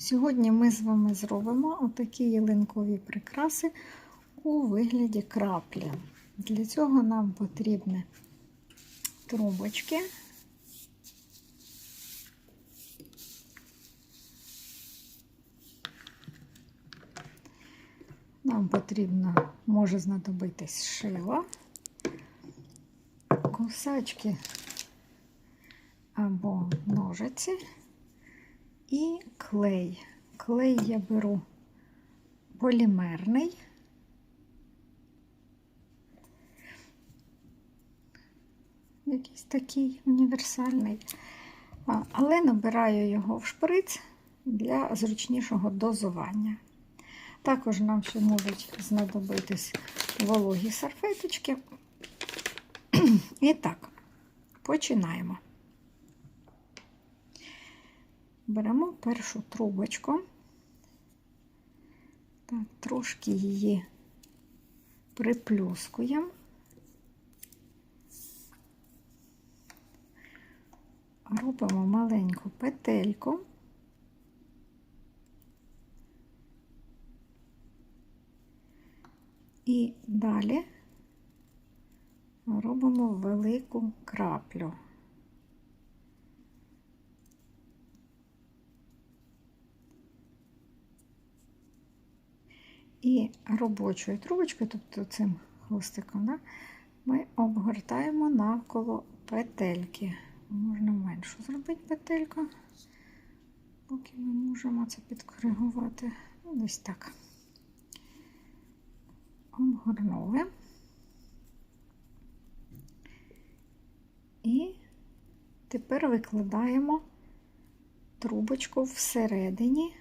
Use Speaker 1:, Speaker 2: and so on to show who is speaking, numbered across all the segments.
Speaker 1: Сьогодні ми з вами зробимо отакі ялинкові прикраси у вигляді краплі. Для цього нам потрібні трубочки. Нам потрібно, може знадобитись шило, кусачки або ножиці і клей. Клей я беру полімерний. Якийсь такий універсальний. Але набираю його в шприц для зручнішого дозування. Також нам ще можуть знадобитись вологі серфеточки. І так, починаємо. Беремо першу трубочку, так, трошки її приплюскуємо. Робимо маленьку петельку. І далі робимо велику краплю. І робочою трубочкою, тобто цим хвостиком, да, ми обгортаємо навколо петельки. Можна меншу зробити петельку, поки ми можемо це підкоригувати. Ну, Десь так. Обгорнули. І тепер викладаємо трубочку всередині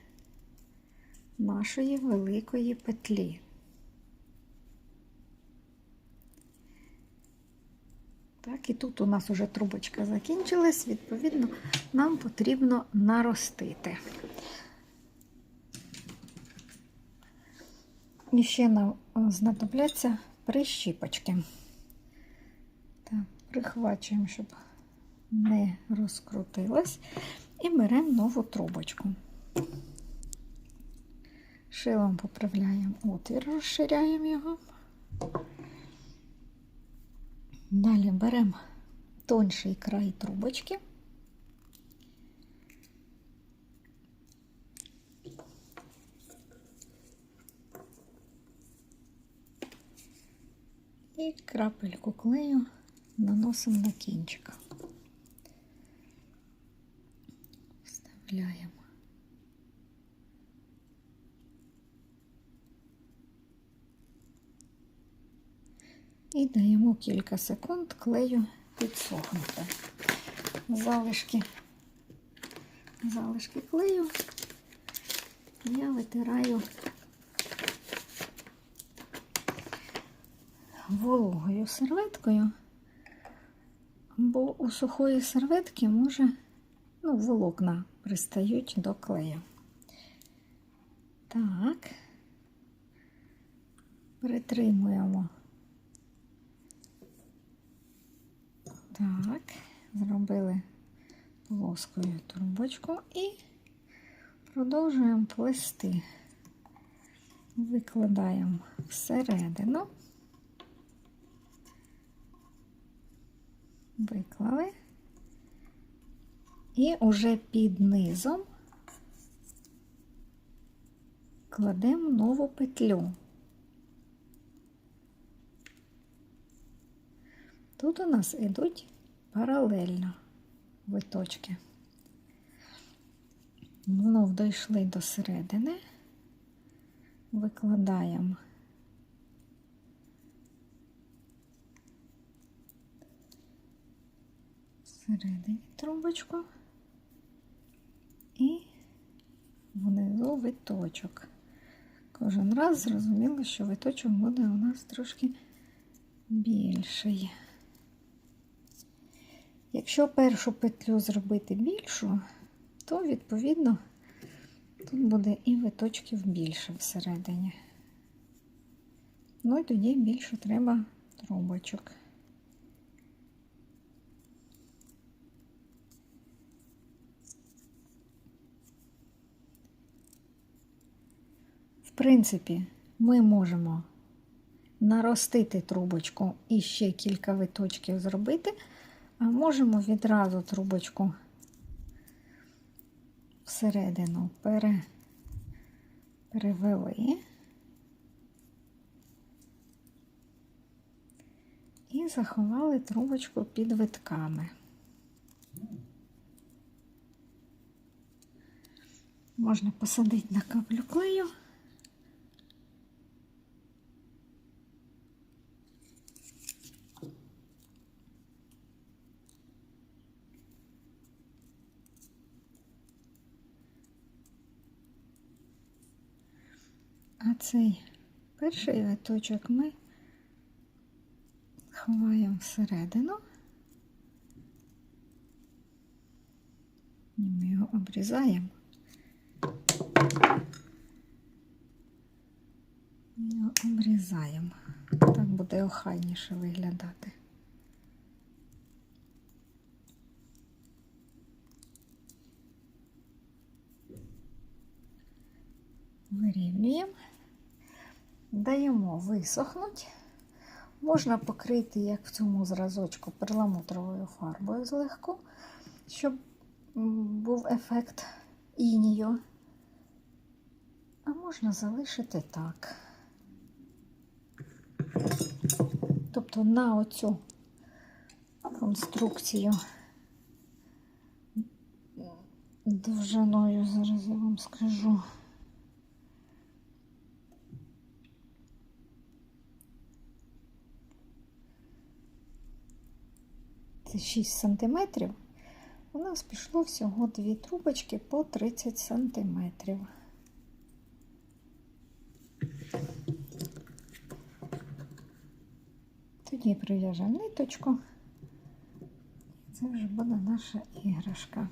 Speaker 1: нашої великої петлі. Так, і тут у нас вже трубочка закінчилась, відповідно, нам потрібно наростити. І ще нам знадобляться прищіпочки. Так, прихвачуємо, щоб не розкрутилось, і беремо нову трубочку. Шилом поправляємо отвір, розширяємо його. Далі беремо тонший край трубочки. І крапельку клею наносимо на кінчик. Вставляємо. І даємо кілька секунд клею підсохнути. Залишки, залишки клею я витираю вологою серветкою, бо у сухої серветки може, ну, волокна пристають до клею. Так, притримуємо. Так, зробили плоскою трубочку і продовжуємо плести. Викладаємо всередину, виклали, і уже під низом кладемо нову петлю. Тут у нас йдуть паралельно виточки. Знов дійшли до середини, викладаємо всередині трубочку і внизу виточок. Кожен раз зрозуміло, що виточок буде у нас трошки більший. Якщо першу петлю зробити більшу, то, відповідно, тут буде і виточків більше всередині. Ну і тоді більше треба трубочок. В принципі, ми можемо наростити трубочку і ще кілька виточків зробити, а можемо відразу трубочку всередину пере, перевели. І заховали трубочку під витками. Можна посадити на каплю клею. Цей перший виточок ми ховаємо всередину. І ми його обрізаємо. Його обрізаємо. Так буде охайніше виглядати. Вирівнюємо, даємо висохнути. Можна покрити, як в цьому зразочку, перламутровою фарбою злегку, щоб був ефект інію. А можна залишити так. Тобто на оцю конструкцію довжиною, зараз я вам скажу. Це 6 сантиметрів. У нас пішло всього дві трубочки по 30 сантиметрів. Тоді прив'яжемо ниточку. Це вже буде наша іграшка.